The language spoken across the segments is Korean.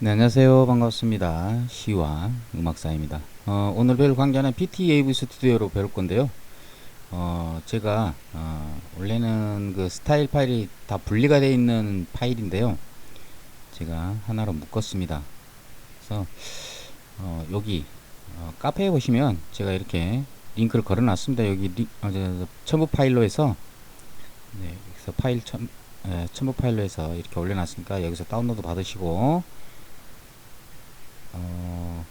네, 안녕하세요. 반갑습니다. 시와 음악사입니다. 어, 오늘 배울 강좌는 PTAV 스튜디오로 배울 건데요. 어, 제가 어, 원래는 그 스타일 파일이 다 분리가 되어 있는 파일인데요. 제가 하나로 묶었습니다. 그래서 어, 여기 어, 카페에 보시면 제가 이렇게 링크를 걸어놨습니다. 여기 리, 어, 저, 첨부 파일로 해서 네, 여기서 파일 첨, 예, 첨부 파일로 해서 이렇게 올려놨으니까 여기서 다운로드 받으시고 어,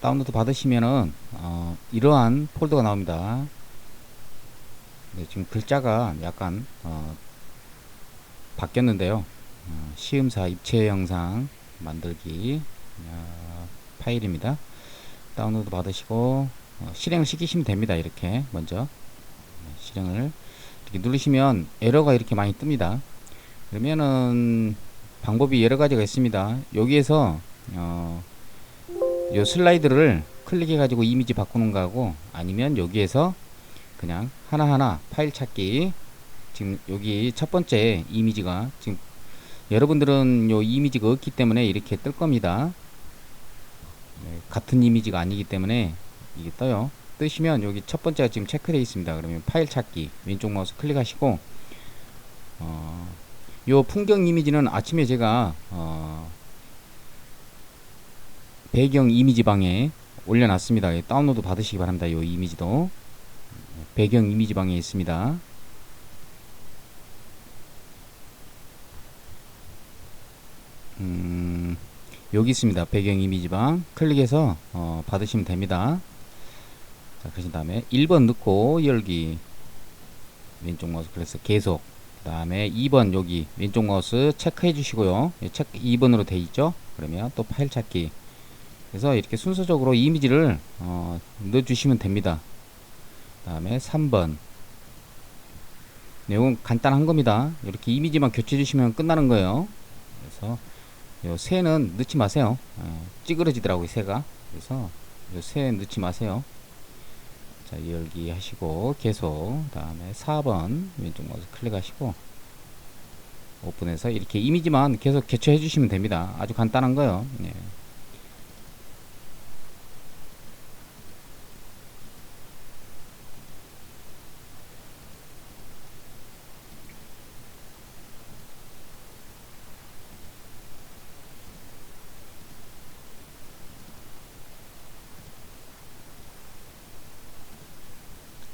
다운로드 받으시면은 어, 이러한 폴더가 나옵니다. 네, 지금 글자가 약간 어, 바뀌었는데요. 어, 시음사 입체 영상 만들기 어, 파일입니다. 다운로드 받으시고 어, 실행을 시키시면 됩니다. 이렇게 먼저 네, 실행을 이렇게 누르시면 에러가 이렇게 많이 뜹니다. 그러면은 방법이 여러 가지가 있습니다. 여기에서 어, 요 슬라이드를 클릭해 가지고 이미지 바꾸는 거하고 아니면 여기에서 그냥 하나하나 파일 찾기 지금 여기 첫 번째 이미지가 지금 여러분들은 요 이미지가 없기 때문에 이렇게 뜰 겁니다. 네, 같은 이미지가 아니기 때문에 이게 떠요. 뜨시면 여기 첫 번째가 지금 체크되어 있습니다. 그러면 파일 찾기 왼쪽 마우스 클릭하시고 어, 요 풍경 이미지는 아침에 제가 어, 배경 이미지 방에 올려놨습니다. 예, 다운로드 받으시기 바랍니다. 요 이미지도 배경 이미지 방에 있습니다. 음, 여기 있습니다. 배경 이미지 방 클릭해서 어, 받으시면 됩니다. 자, 그러신 다음에 1번 넣고 열기 왼쪽 마우스 클릭해서 계속 그 다음에 2번 여기 왼쪽 마우스 체크해 주시고요. 예, 체크 2번으로 돼 있죠? 그러면 또 파일 찾기. 그래서 이렇게 순서적으로 이미지를 어, 넣어 주시면 됩니다. 그 다음에 3번. 내용 간단한 겁니다. 이렇게 이미지만 교체해 주시면 끝나는 거예요. 그래서 요 새는 넣지 마세요. 어, 찌그러지더라고요 새가. 그래서 요 새 넣지 마세요 자, 열기 하시고 계속 다음에 4번 왼쪽 마우스 클릭하시고 오픈해서 이렇게 이미지만 계속 개최해 주시면 됩니다. 아주 간단한 거요. 네.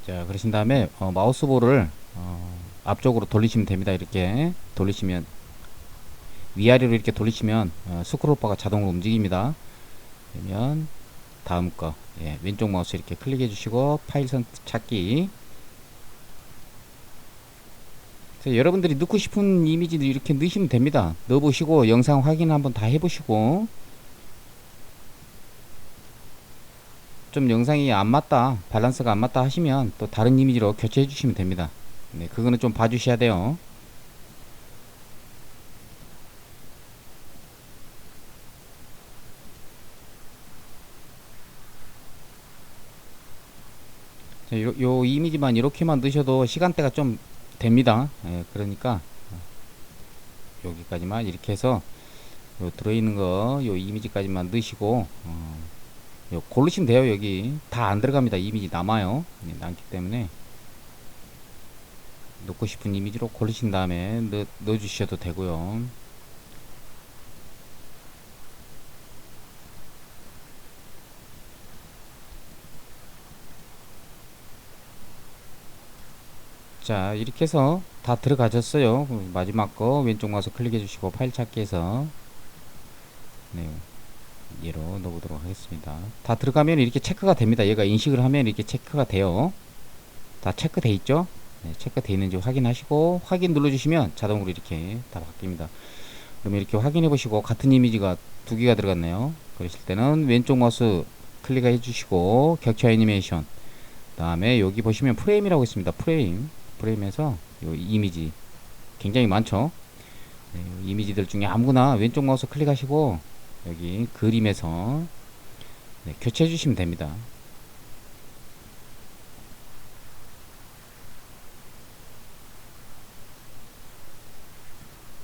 자, 그러신 다음에 어, 마우스 볼을 어, 앞쪽으로 돌리시면 됩니다. 이렇게 돌리시면 위아래로 이렇게 돌리시면 어, 스크롤바가 자동으로 움직입니다. 그러면 다음 거 예, 왼쪽 마우스 이렇게 클릭해 주시고 파일 선 찾기 여러분들이 넣고 싶은 이미지도 이렇게 넣으시면 됩니다. 넣어보시고 영상 확인 한번 다 해보시고 좀 영상이 안 맞다 밸런스가 안 맞다 하시면 또 다른 이미지로 교체해 주시면 됩니다. 네 그거는 좀 봐주셔야 돼요. 자, 요, 요 이미지만 이렇게만 넣으셔도 시간대가 좀 됩니다. 예, 그러니까 여기까지만 이렇게 해서 요 들어있는 거 요 이미지까지만 넣으시고 어, 요 고르시면 돼요 여기. 다 안 들어갑니다. 이미지 남아요. 네, 남기 때문에. 넣고 싶은 이미지로 고르신 다음에 넣, 넣어주셔도 되고요. 자 이렇게 해서 다 들어가졌어요. 마지막 거 왼쪽 마우스 클릭해 주시고 파일 찾기해서. 네. 얘로 넣어보도록 하겠습니다. 다 들어가면 이렇게 체크가 됩니다. 얘가 인식을 하면 이렇게 체크가 돼요. 다 체크돼 있죠? 네, 체크돼 있는지 확인하시고 확인 눌러주시면 자동으로 이렇게 다 바뀝니다. 그러면 이렇게 확인해 보시고 같은 이미지가 두 개가 들어갔네요. 그러실 때는 왼쪽 마우스 클릭해 주시고 격차 애니메이션 다음에 여기 보시면 프레임이라고 있습니다. 프레임 프레임에서 요 이미지 굉장히 많죠. 네, 이미지들 중에 아무거나 왼쪽 마우스 클릭하시고 여기 그림에서 네, 교체해 주시면 됩니다.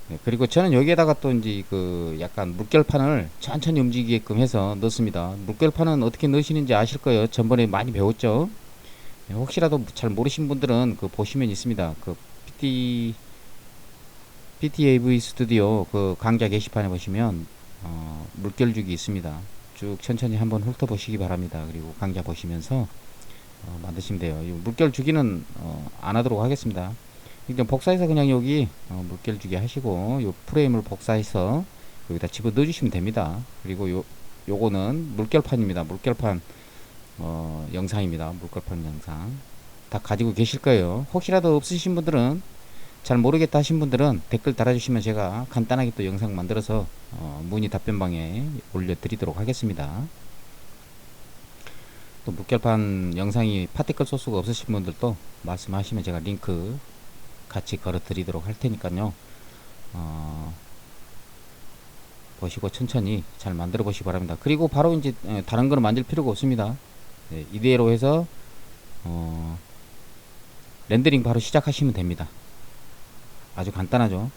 네, 그리고 저는 여기에다가 또 이제 그 약간 물결판을 천천히 움직이게끔 해서 넣습니다. 물결판은 어떻게 넣으시는지 아실 거예요. 전번에 많이 배웠죠. 네, 혹시라도 잘 모르신 분들은 그 보시면 있습니다. 그 PT PTAV 스튜디오 그 강좌 게시판에 보시면 어, 물결주기 있습니다. 쭉 천천히 한번 훑어보시기 바랍니다. 그리고 강좌 보시면서 어, 만드시면 돼요. 이 물결 주기는 어, 안 하도록 하겠습니다. 그냥 복사해서 그냥 여기 어, 물결 주기 하시고 요 프레임을 복사해서 여기다 집어 넣어주시면 됩니다. 그리고 요 요거는 물결판입니다. 물결판 어, 영상입니다. 물결판 영상 다 가지고 계실 거예요. 혹시라도 없으신 분들은 잘 모르겠다 하신 분들은 댓글 달아주시면 제가 간단하게 또 영상 만들어서 어, 문의 답변방에 올려드리도록 하겠습니다. 또 물결판 영상이 파티클 소스가 없으신 분들도 말씀하시면 제가 링크 같이 걸어 드리도록 할 테니까요. 어, 보시고 천천히 잘 만들어 보시기 바랍니다. 그리고 바로 이제 에, 다른 거는 만들 필요가 없습니다. 네, 이대로 해서 어, 렌더링 바로 시작하시면 됩니다. 아주 간단하죠.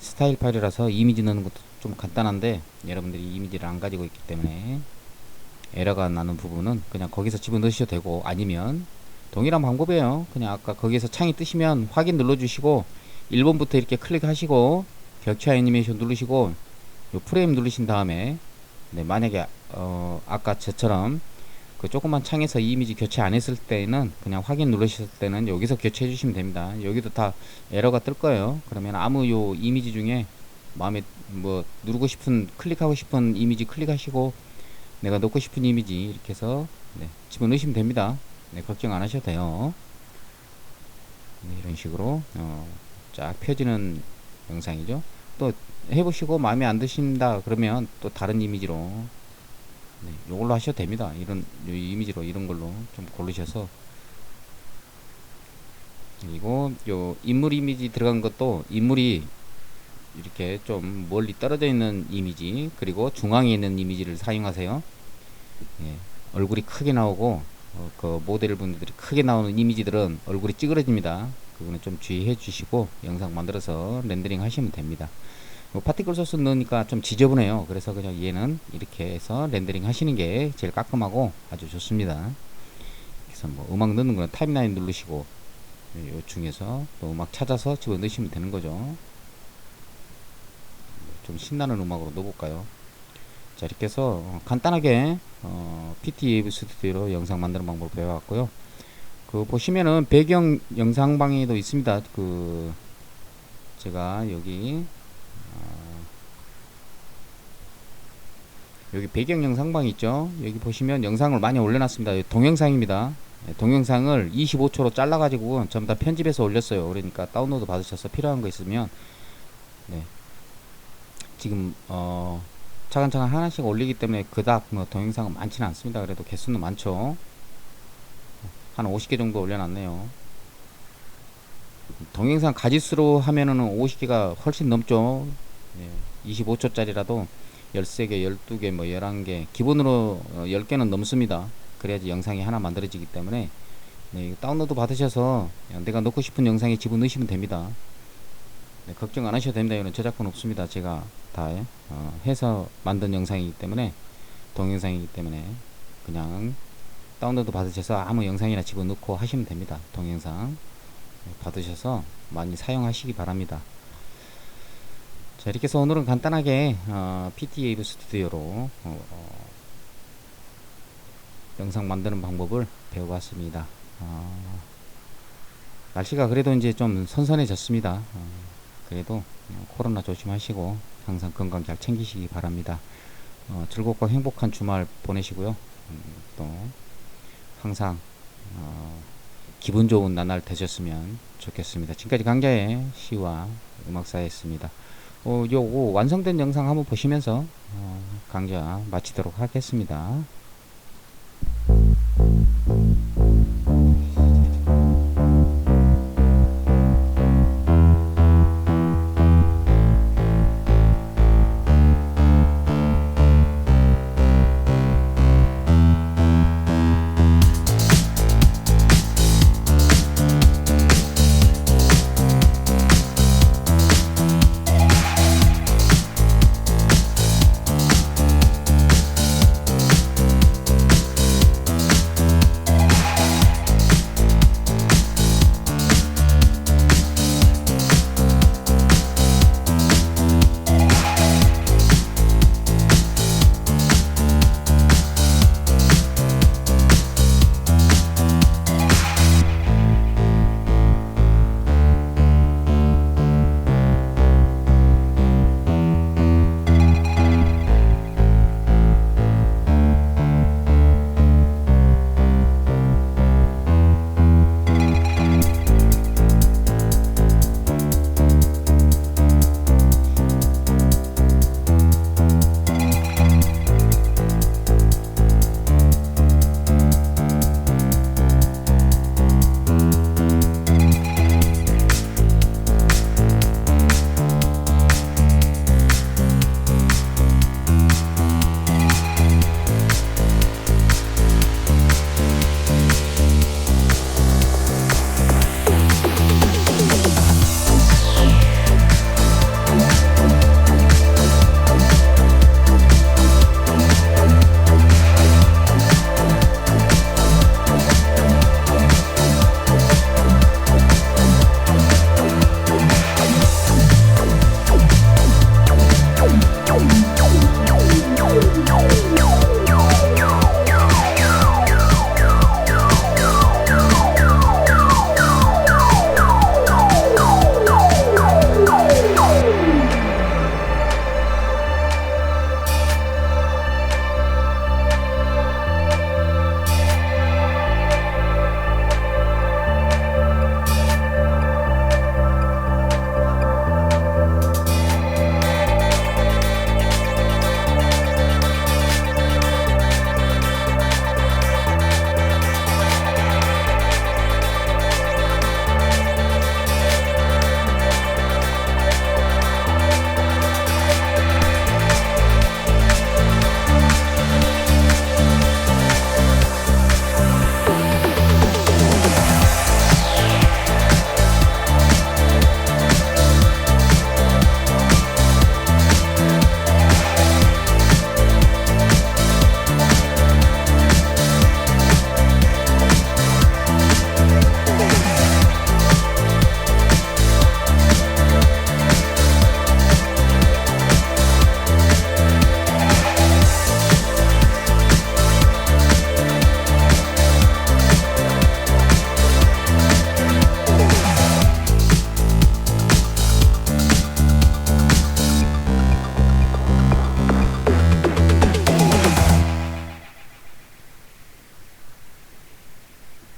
스타일 파일이라서 이미지 넣는 것도 좀 간단한데 여러분들이 이미지를 안 가지고 있기 때문에 에러가 나는 부분은 그냥 거기서 집어넣으셔도 되고 아니면 동일한 방법이에요. 그냥 아까 거기에서 창이 뜨시면 확인 눌러주시고 1번부터 이렇게 클릭하시고 격차 애니메이션 누르시고 요 프레임 누르신 다음에 네, 만약에 어, 아까 저처럼 그 조그만 창에서 이미지 교체 안 했을 때는 그냥 확인 누르셨을 때는 여기서 교체해 주시면 됩니다. 여기도 다 에러가 뜰 거예요. 그러면 아무 요 이미지 중에 마음에 뭐 누르고 싶은 클릭하고 싶은 이미지 클릭하시고 내가 넣고 싶은 이미지 이렇게 해서 네, 집어넣으시면 됩니다. 네, 걱정 안 하셔도 돼요. 네, 이런 식으로 어, 쫙 펴지는 영상이죠. 또 해보시고 마음에 안 드신다 그러면 또 다른 이미지로 네, 이걸로 하셔도 됩니다. 이런 이 이미지로 이런 걸로 좀 고르셔서 그리고 요 인물 이미지 들어간 것도 인물이 이렇게 좀 멀리 떨어져 있는 이미지 그리고 중앙에 있는 이미지를 사용하세요. 예, 얼굴이 크게 나오고 어, 그 모델 분들이 크게 나오는 이미지들은 얼굴이 찌그러집니다. 그거는 좀 주의해 주시고 영상 만들어서 렌더링 하시면 됩니다. 뭐 파티클 소스 넣으니까 좀 지저분해요. 그래서 그냥 얘는 이렇게 해서 렌더링 하시는 게 제일 깔끔하고 아주 좋습니다. 그래서 뭐 음악 넣는 거는 타임라인 누르시고 요 중에서 또 음악 찾아서 집어 넣으시면 되는 거죠. 좀 신나는 음악으로 넣어볼까요? 자 이렇게 해서 어, 간단하게 어, PTAV 스튜디오로 영상 만드는 방법을 배워왔고요. 그 보시면은 배경 영상방에도 있습니다. 그 제가 여기 여기 배경 영 상방 있죠. 여기 보시면 영상을 많이 올려놨습니다. 동영상입니다. 네, 동영상을 25초로 잘라가지고 전부 다 편집해서 올렸어요. 그러니까 다운로드 받으셔서 필요한 거 있으면 네. 지금 어 차근차근 하나씩 올리기 때문에 그닥 뭐 동영상은 많지는 않습니다. 그래도 개수는 많죠. 한 50개 정도 올려놨네요. 동영상 가지수로 하면은 50개가 훨씬 넘죠. 네, 25초짜리라도 13개, 12개, 뭐 11개, 기본으로 어, 10개는 넘습니다. 그래야지 영상이 하나 만들어지기 때문에 네, 다운로드 받으셔서 내가 넣고 싶은 영상에 집어넣으시면 됩니다. 네, 걱정 안 하셔도 됩니다. 이거는 저작권 없습니다. 제가 다 어, 해서 만든 영상이기 때문에 동영상이기 때문에 그냥 다운로드 받으셔서 아무 영상이나 집어넣고 하시면 됩니다. 동영상 네, 받으셔서 많이 사용하시기 바랍니다. 자 이렇게 해서 오늘은 간단하게 어, PTAV 스튜디오로 어, 어, 영상 만드는 방법을 배워봤습니다. 어, 날씨가 그래도 이제 좀 선선해졌습니다. 어, 그래도 코로나 조심하시고 항상 건강 잘 챙기시기 바랍니다. 어, 즐겁고 행복한 주말 보내시고요. 음, 또 항상 어, 기분 좋은 나날 되셨으면 좋겠습니다. 지금까지 강좌의 시와 음악사였습니다. 어, 요거 완성된 영상 한번 보시면서 어, 강좌 마치도록 하겠습니다.